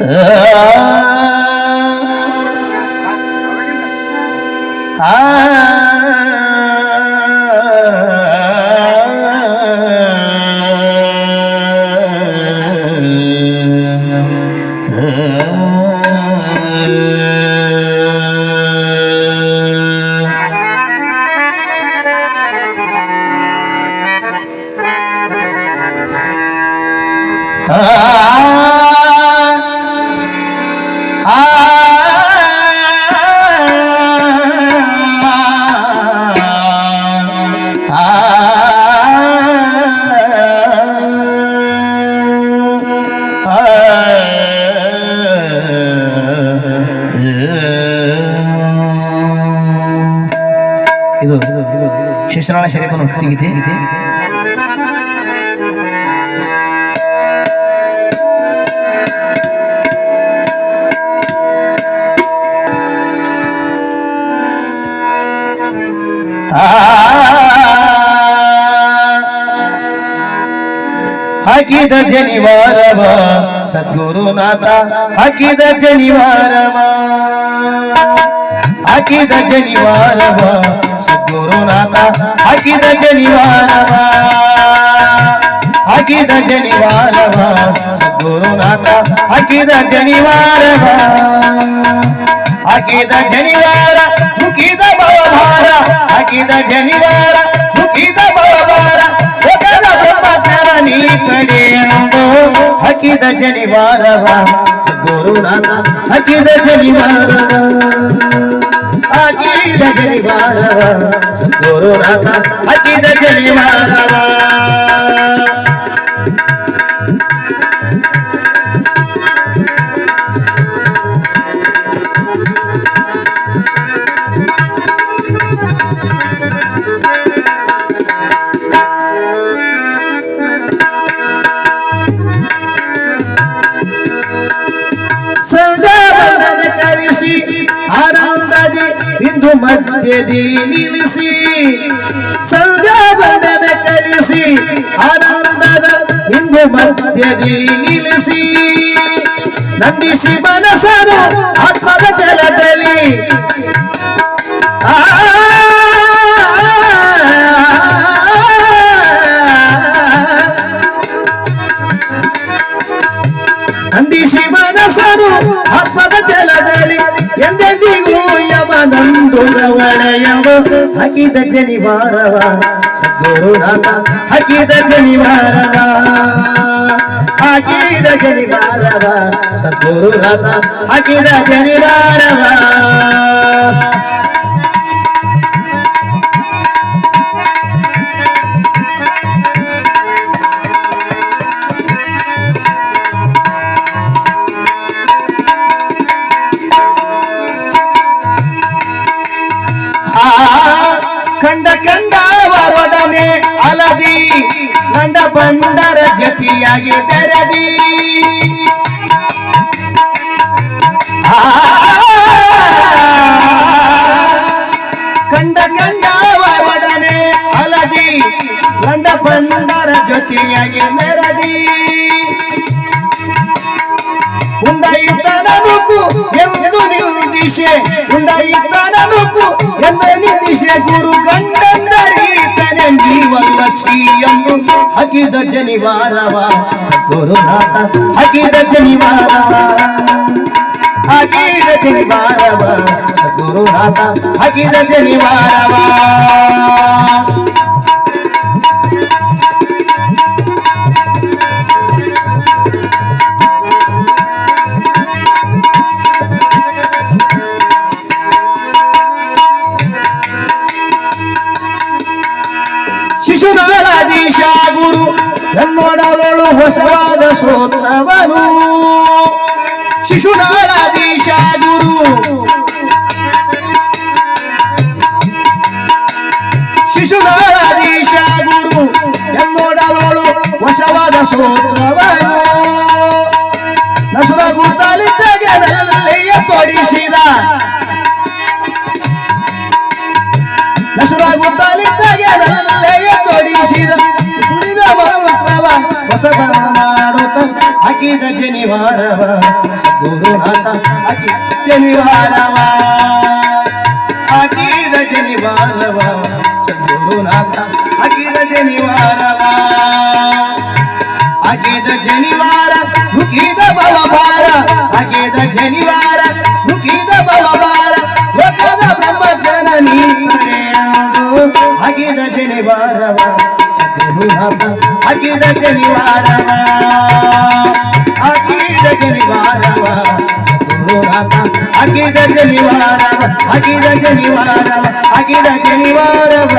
아, 아, 아 ಶಿಶುನಾಳ ಶರೀಫನ ಭಕ್ತಿಗೀತೆ ಹಾಕಿದ ಜನಿವಾರವ ಸದ್ಗುರುನಾಥ ಹಾಕಿದ ಜನಿವಾರವ ಹಾಕಿದ ಜನಿವಾರವ ಸದ್ಗುರುನಾಥ ಹಾಕಿದ ಜನಿವಾರವ ಹಾಕಿದ ಜನಿವಾರವ ಸದ್ಗುರುನಾಥ ಹಾಕಿದ ಜನಿವಾರವ ಹಾಕಿದ ಜನಿವಾರ ಮುಗಿದ ಭವಭಾರ ಹಾಕಿದ ಜನಿವಾರ ಮುಗಿದ ಭವಭಾರ ಒಗದ ಬ್ರಹ್ಮಜ್ಞರ ನೀ ಪಡೆಯಲು ಹಾಕಿದ ಜನಿವಾರವ ಸದ್ಗುರುನಾಥ ಹಾಕಿದ ಜನಿವಾರವ अकीद जली मारा अकीद जली मारा ಮಧ್ಯದಿ ನಿಲ್ಲಿಸಿ ಸಂಧ್ಯಾ ಬಂಧನ ಕಲಿಸಿ ಆನಂದದ ಇಂದು ಮಧ್ಯದಿ ನಿಲ್ಲಿಸಿ. ನಂದಿಸಿ ಮನಸರು ಆತ್ಮದ ನಂದಿಸಿ ಸರು ಆತ್ಮದ ಜಲದಲ್ಲಿ ಎಂದೆಂದಿಗೂ ಯಮನಂದು ಗವಳೆಯವ ಹಕಿದ ಜನಿವಾರವ, ಸದ್ಗುರುನಾಥ ಹಕಿದ ಜನಿವಾರವ. ಹಕಿದ ಜನಿವಾರವ, ಸದ್ಗುರುನಾಥ ಹಕಿದ ಜನಿವಾರವ. ಬಂಡರ ಜತಿಯಾಗಿ ಬೆರದಿ. ಕಂಡ ಕಂಡ ವರಡನೆ ಅಲದಿ, ಕಂಡ ಬಂದರ ಜೊತೆಯಾಗಿ ಮೆರದಿ ಉಂಡಾಯಿತನನುಕು ಎಂದು ನಿಂದಿಸೆ, ಉಂಡಾಯಿತನನುಕು ಎಂದು ನಿಂದಿಸೆ ಜನಿವಾರವ ಸದ್ಗುರುನಾಥ ಹಗಿದ ಜನಿವಾರವ ಹಗಿದ ಜನಿವಾರವ ಸದ್ಗುರುನಾಥ ಹಗಿದ ಜನಿವಾರವ ಶಿಶುನಾಳಾಧೀಶ ಗುರು ನನ್ನೊಡವಳು ಹೊಸವಾದ ಸೋತ್ರವನು ಶಿಶುನಾಳಾಧೀಶ ಗುರು ಶಿಶುನಾಳಾಧೀಶ ಗುರು ನನ್ನೊಡವಳು ಹೊಸವಾದ ಸೋತ್ರವನು ನಸುರ ಗುತ್ತಲಿದ್ದಗೆ ನಲ್ಲೆಯ ತೊಡಿಸಿದ. ನಸುರಾಗುತ್ತಲಿದ್ದಾಗೆ ನಲ್ಲೆಯ ಮಂತ್ರವ ಹೊಸಬರ ಮಾಡುತ್ತ ಹಾಕಿದ ಜನಿವಾರವ ಸದ್ಗುರುನಾಥ ಹಾಕಿ ಜನಿವಾರವ ಹಾಕಿದ ಜನಿವಾರವ ಚಂದ್ರನಾಥ ಹಾಕಿದ அகித ஜனிவாரவ அகித ஜனிவாரவ அகித ஜனிவாரவ